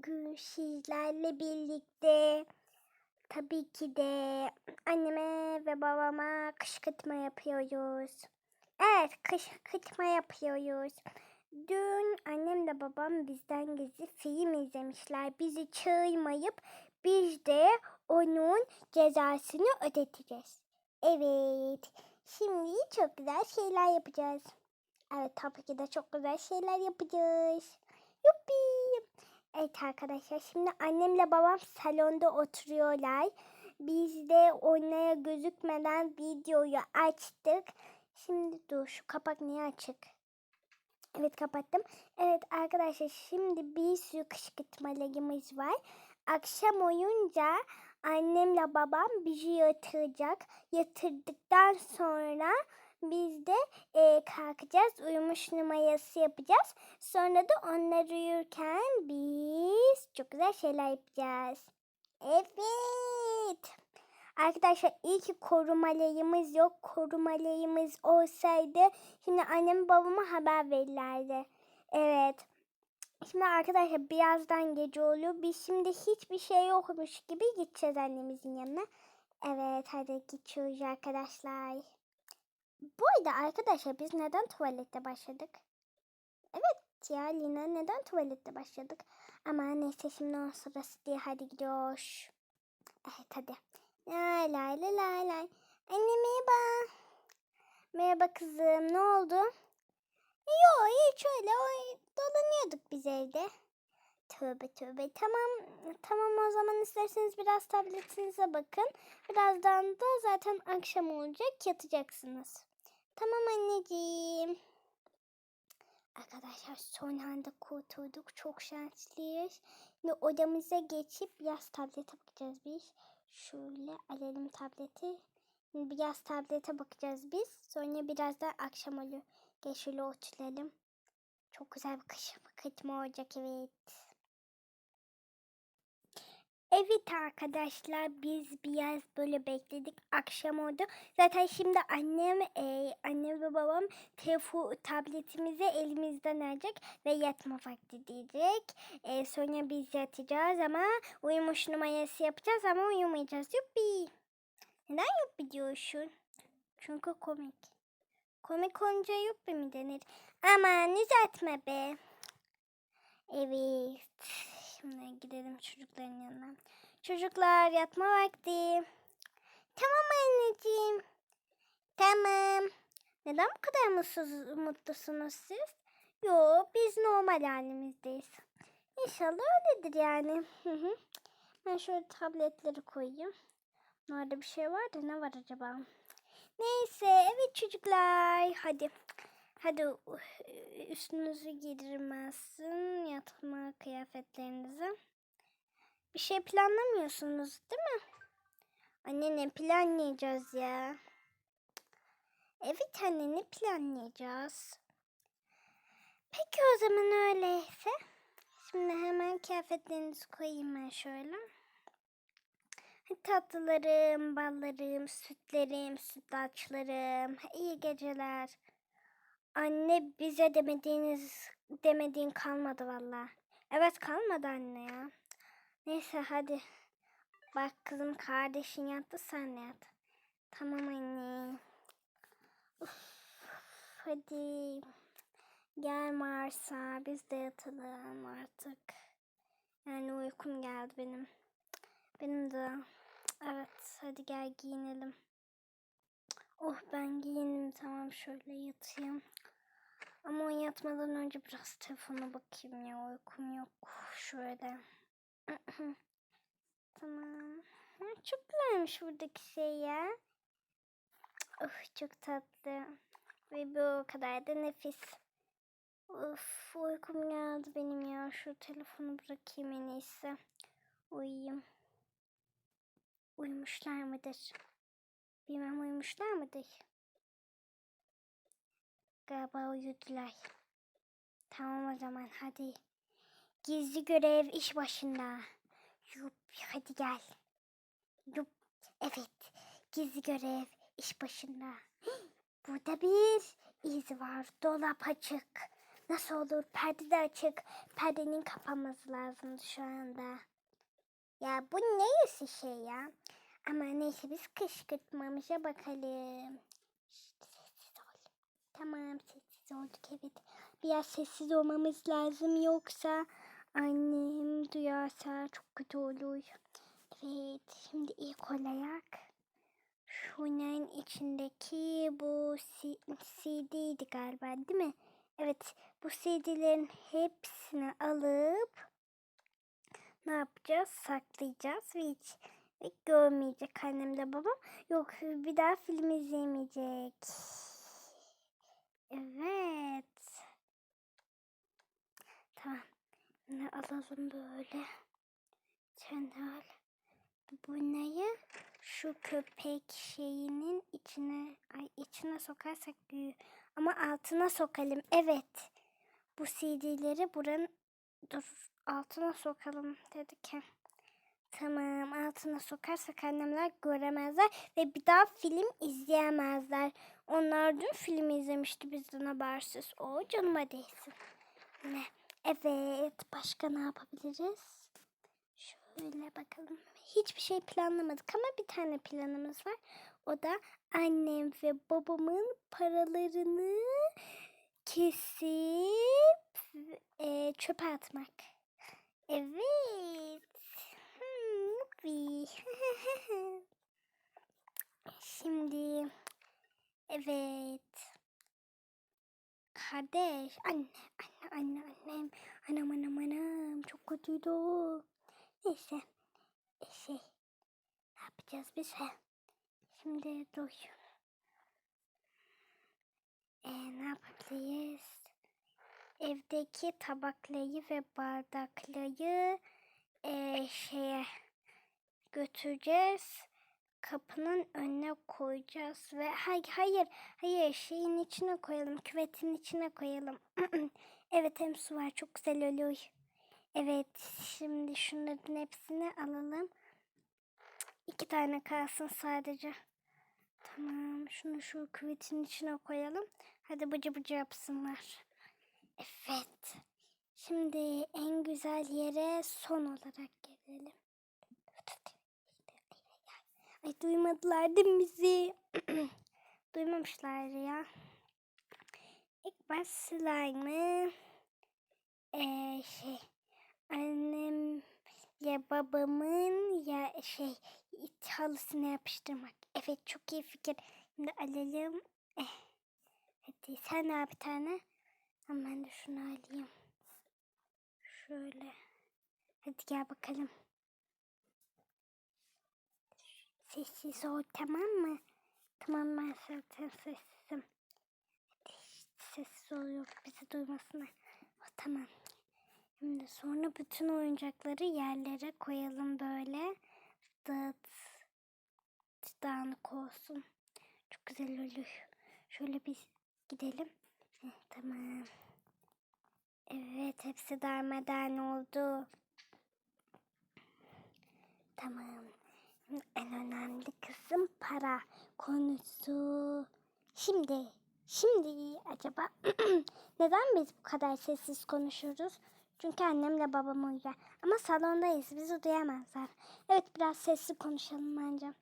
Bugün sizlerle birlikte tabii ki de anneme ve babama kışkırtma yapıyoruz. Evet kışkırtma yapıyoruz. Dün annemle babam bizden gizli film izlemişler. Bizi çağırmayıp biz de onun cezasını ödeteceğiz. Evet. Şimdi çok güzel şeyler yapacağız. Evet tabii ki de çok güzel şeyler yapacağız. Yuppi. Evet arkadaşlar şimdi annemle babam salonda oturuyorlar. Biz de onlara gözükmeden videoyu açtık. Şimdi dur şu kapak niye açık? Evet kapattım. Evet arkadaşlar şimdi bir sürü kışkırtmalarımız var. Akşam oyunca annemle babam bizi yatıracak. Yatırdıktan sonra biz de e, kalkacağız. Uyumuş numarası yapacağız. Sonra da onlar uyurken çok güzel şeyler yapacağız. Evet. Arkadaşlar iyi ki korumalarımız yok. Korumalarımız olsaydı şimdi annem babama haber verirlerdi. Evet. Şimdi arkadaşlar birazdan gece oluyor. Biz şimdi hiçbir şey yokmuş gibi gideceğiz annemizin yanına. Evet hadi geçiyoruz arkadaşlar. Bu arada arkadaşlar biz neden tuvalette başladık? Evet ya Lina neden tuvalette başladık? Ama neyse şimdi o sırası diye hadi gidiyoruz. Evet hadi. Lay lay lay lay lay. Anne merhaba. Merhaba kızım ne oldu? Yo hiç öyle o, dolanıyorduk biz evde. Tövbe tövbe tamam tamam o zaman isterseniz biraz tabletinize bakın. Birazdan da zaten akşam olacak yatacaksınız. Tamam anneciğim. Arkadaşlar son anda kurtulduk. Çok şanslıyız. Şimdi odamıza geçip yaz tablete bakacağız biz. Şöyle alalım tableti. Şimdi biraz tablete bakacağız biz. Sonra biraz da akşam oluyor. Gel şöyle oturalım. Çok güzel bir kış kıtma olacak evet. Evet arkadaşlar biz biraz böyle bekledik akşam oldu. Zaten şimdi annem e, annem ve babam telefon tabletimizi elimizden alacak ve yatma vakti diyecek. E, sonra biz yatacağız ama uyumuş numarası yapacağız ama uyumayacağız. Yuppi. Neden yuppi diyorsun? Çünkü komik. Komik olunca yuppi mi denir? Aman düzeltme be. Evet. Şimdi gidelim çocukların yanına. Çocuklar yatma vakti. Tamam anneciğim. Tamam. Neden bu kadar mutsuz, mutlusunuz siz? Yo biz normal halimizdeyiz. İnşallah öyledir yani. Ben şöyle tabletleri koyayım. Nerede bir şey var da ne var acaba? Neyse evet çocuklar hadi. Hadi üstünüzü giydirmezsin. Yatma kıyafetlerinizi. Bir şey planlamıyorsunuz değil mi? Anne ne planlayacağız ya? Evet anne ne planlayacağız? Peki o zaman öyleyse. Şimdi hemen kıyafetlerinizi koyayım ben şöyle. Tatlılarım, ballarım, sütlerim, sütlaçlarım. İyi geceler. Anne bize demediğiniz demediğin kalmadı valla. Evet kalmadı anne ya. Neyse hadi. Bak kızım kardeşin yattı sen de yat. Tamam anne. Uf, hadi. Gel Mars'a biz de yatalım artık. Yani uykum geldi benim. Benim de. Evet hadi gel giyinelim. Oh ben giyindim tamam şöyle yatayım. Ama yatmadan önce biraz telefona bakayım ya uykum yok. Şöyle. tamam. Ha, çok güzelmiş buradaki şey ya. Of çok tatlı. Ve bu kadar da nefis. Of uykum geldi benim ya. Şu telefonu bırakayım en iyisi. Uyuyayım. Uyumuşlar mıdır? Bilmem uyumuşlar mıdır? Galiba uyudular. Tamam o zaman hadi. Gizli görev iş başında. Yup hadi gel. Yup evet gizli görev iş başında. Burada bir iz var dolap açık. Nasıl olur? Perde de açık. Perdenin kapanması lazımdı şu anda. Ya bu neyse şey ya? Ama neyse biz kışkırtmamışa bakalım. Tamam sessiz olduk evet. Biraz sessiz olmamız lazım yoksa annem duyarsa çok kötü olur. Evet şimdi ilk olarak şunun içindeki bu CD'ydi galiba değil mi? Evet bu CD'lerin hepsini alıp ne yapacağız? Saklayacağız ve hiç görmeyecek annemle babam. Yok bir daha film izlemeyecek. Evet. Tamam. Ne alalım böyle. Sen de al. Bu neyi? Şu köpek şeyinin içine ay içine sokarsak büyür. Ama altına sokalım. Evet. Bu CD'leri buranın dur altına sokalım dedik. Tamam altına sokarsak annemler göremezler ve bir daha film izleyemezler. Onlar dün film izlemişti bizden habersiz. O canıma değsin. Ne? Evet başka ne yapabiliriz? Şöyle bakalım. Hiçbir şey planlamadık ama bir tane planımız var. O da annem ve babamın paralarını kesip e, çöpe atmak. Evet. Şimdi evet. Kardeş, anne, anne, anne, annem, anam, anam, anam, çok kötüydü o. Neyse, e, ne yapacağız biz? Şimdi dur. E, ne yapabiliriz? Evdeki tabakları ve bardakları e, şeye götüreceğiz. Kapının önüne koyacağız ve hayır hayır hayır şeyin içine koyalım küvetin içine koyalım. evet hem su var çok güzel oluyor. Evet şimdi şunların hepsini alalım. İki tane kalsın sadece. Tamam şunu şu küvetin içine koyalım. Hadi bıcı bıcı yapsınlar. Evet. Şimdi en güzel yere son olarak gelelim. Ay duymadılar değil mi bizi? Duymamışlar ya. İlk baş slime'ı eee şey annem ya babamın ya şey halısına yapıştırmak. Evet çok iyi fikir. Şimdi alalım. Eh. Hadi sen al bir tane. Ben de şunu alayım. Şöyle. Hadi gel bakalım. Sessiz ol tamam mı? Tamam ben zaten sessizim. Sessiz ol yok bizi duymasınlar. Oh, tamam. Şimdi sonra bütün oyuncakları yerlere koyalım böyle. Dağıt. Dağınık olsun. Çok güzel olur. Şöyle bir gidelim. Tamam. Evet hepsi darmadağın oldu. Tamam. En önemli kısım para konusu. Şimdi, şimdi acaba neden biz bu kadar sessiz konuşuyoruz? Çünkü annemle babam uyuyor. Ama salondayız, bizi duyamazlar. Evet, biraz sessiz konuşalım bence.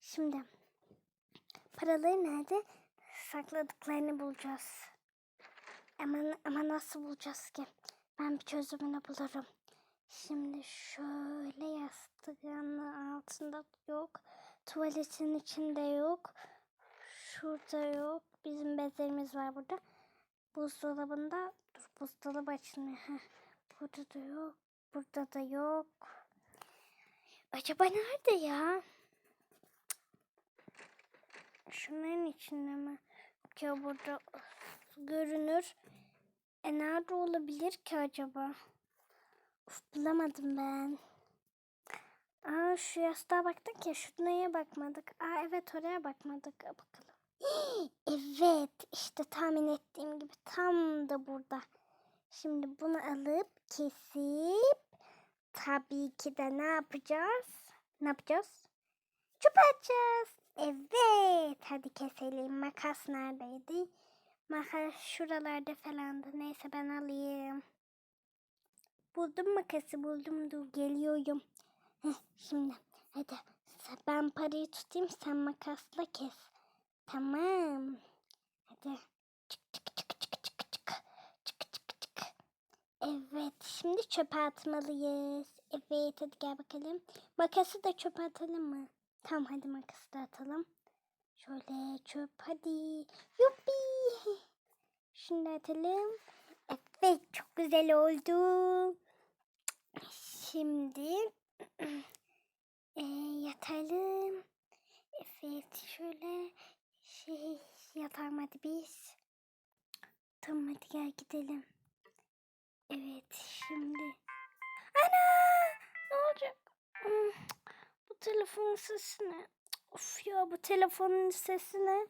Şimdi, paraları nerede? Sakladıklarını bulacağız. Ama, ama nasıl bulacağız ki? Ben bir çözümünü bulurum. Şimdi şöyle yastığın altında yok. Tuvaletin içinde yok. Şurada yok. Bizim bezlerimiz var burada. Buzdolabında dur buzdolabı açılmıyor. Heh. Burada da yok. Burada da yok. Acaba nerede ya? Şunların içinde mi? Ya burada görünür. E nerede olabilir ki acaba? Uf, bulamadım ben. Aa şu yastığa baktık ya şuraya bakmadık. Aa evet oraya bakmadık. Bakalım. evet işte tahmin ettiğim gibi tam da burada. Şimdi bunu alıp kesip tabii ki de ne yapacağız? Ne yapacağız? Çöp atacağız. Evet hadi keselim. Makas neredeydi? Makas şuralarda falandı. Neyse ben alayım. Buldum makası buldum. Dur geliyorum. Heh, şimdi hadi ben parayı tutayım sen makasla kes. Tamam. Hadi. Çık çık çık çık çık çık. Çık çık çık. Evet şimdi çöpe atmalıyız. Evet hadi gel bakalım. Makası da çöpe atalım mı? Tamam hadi makası da atalım. Şöyle çöp hadi. Yuppi. Şunu da atalım. Evet çok güzel oldu. Şimdi e, yatalım. Evet şöyle şey yatalım hadi biz. Tamam hadi gel gidelim. Evet şimdi. Ana ne olacak? Hmm, Bu telefonun sesi ne? Of ya bu telefonun sesi ne?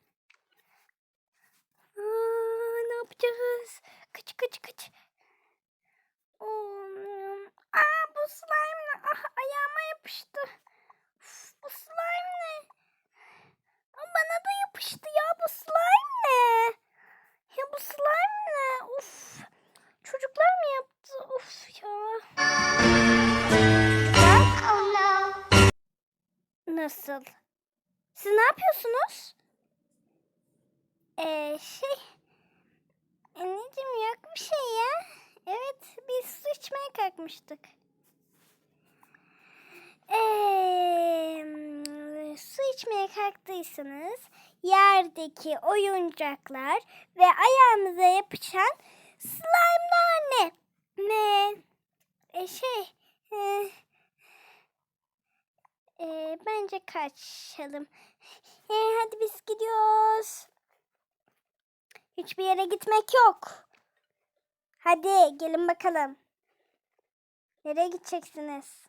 Aa, ne yapacağız? Kaç kaç kaç. Oo, Aa bu slime ne? Ah ayağıma yapıştı. Uf, bu slime ne? Bana da yapıştı ya bu slime ne? Ya bu slime ne? Uf. Çocuklar mı yaptı? Uf ya. Nasıl? Siz ne yapıyorsunuz? Ee, şey... Anneciğim yok bir şey ya. Evet, biz su içmeye kalkmıştık. Ee, su içmeye kalktıysanız yerdeki oyuncaklar ve ayağınıza yapışan slime'lar ne? Ne? E şey, e, e, bence kaçalım. E, hadi biz gidiyoruz. Hiçbir yere gitmek yok. Hadi gelin bakalım. Nereye gideceksiniz?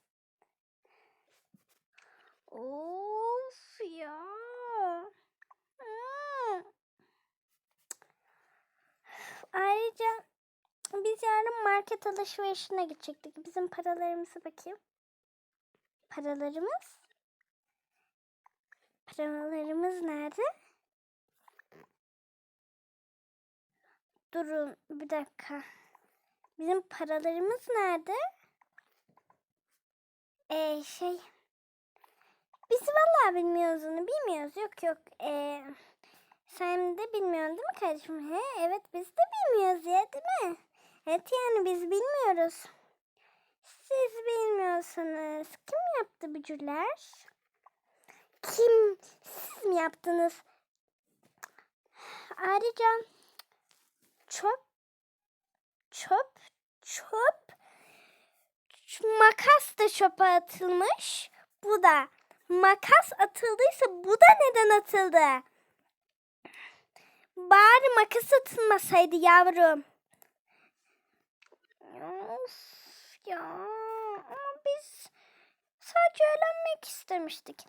Of ya. Hmm. Ayrıca biz yarın market alışverişine gidecektik. Bizim paralarımızı bakayım. Paralarımız? Paralarımız nerede? Durun bir dakika. Bizim paralarımız nerede? Ee, şey. Biz vallahi bilmiyoruz onu. Bilmiyoruz. Yok yok. Ee, sen de bilmiyorsun değil mi kardeşim? He, evet biz de bilmiyoruz ya değil mi? Evet yani biz bilmiyoruz. Siz bilmiyorsanız kim yaptı bücürler? Kim? Siz mi yaptınız? Ayrıca çöp, çöp, çöp, makas da çöpe atılmış. Bu da makas atıldıysa bu da neden atıldı? Bari makas atılmasaydı yavrum. Of ya. Ama biz sadece eğlenmek istemiştik.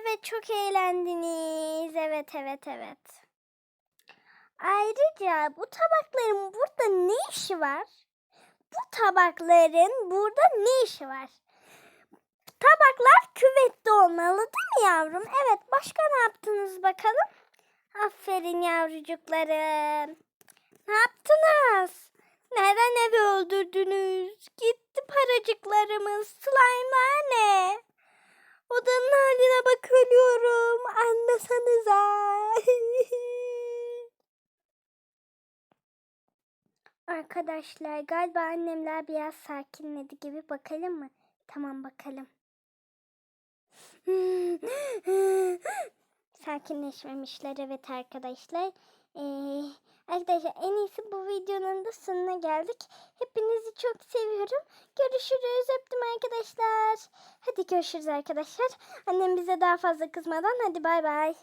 Evet çok eğlendiniz. Evet evet evet. Ayrıca bu tabakların burada ne işi var? Bu tabakların burada ne işi var? Tabaklar yavrum? Evet başka ne yaptınız bakalım? Aferin yavrucuklarım. Ne yaptınız? Neden evi öldürdünüz? Gitti paracıklarımız. Slime'lar ne? Odanın haline bak ölüyorum. Anlasanıza. Arkadaşlar galiba annemler biraz sakinledi gibi bakalım mı? Tamam bakalım. Sakinleşmemişler evet arkadaşlar. Ee, arkadaşlar en iyisi bu videonun da sonuna geldik. Hepinizi çok seviyorum. Görüşürüz. Öptüm arkadaşlar. Hadi görüşürüz arkadaşlar. Annem bize daha fazla kızmadan hadi bay bay.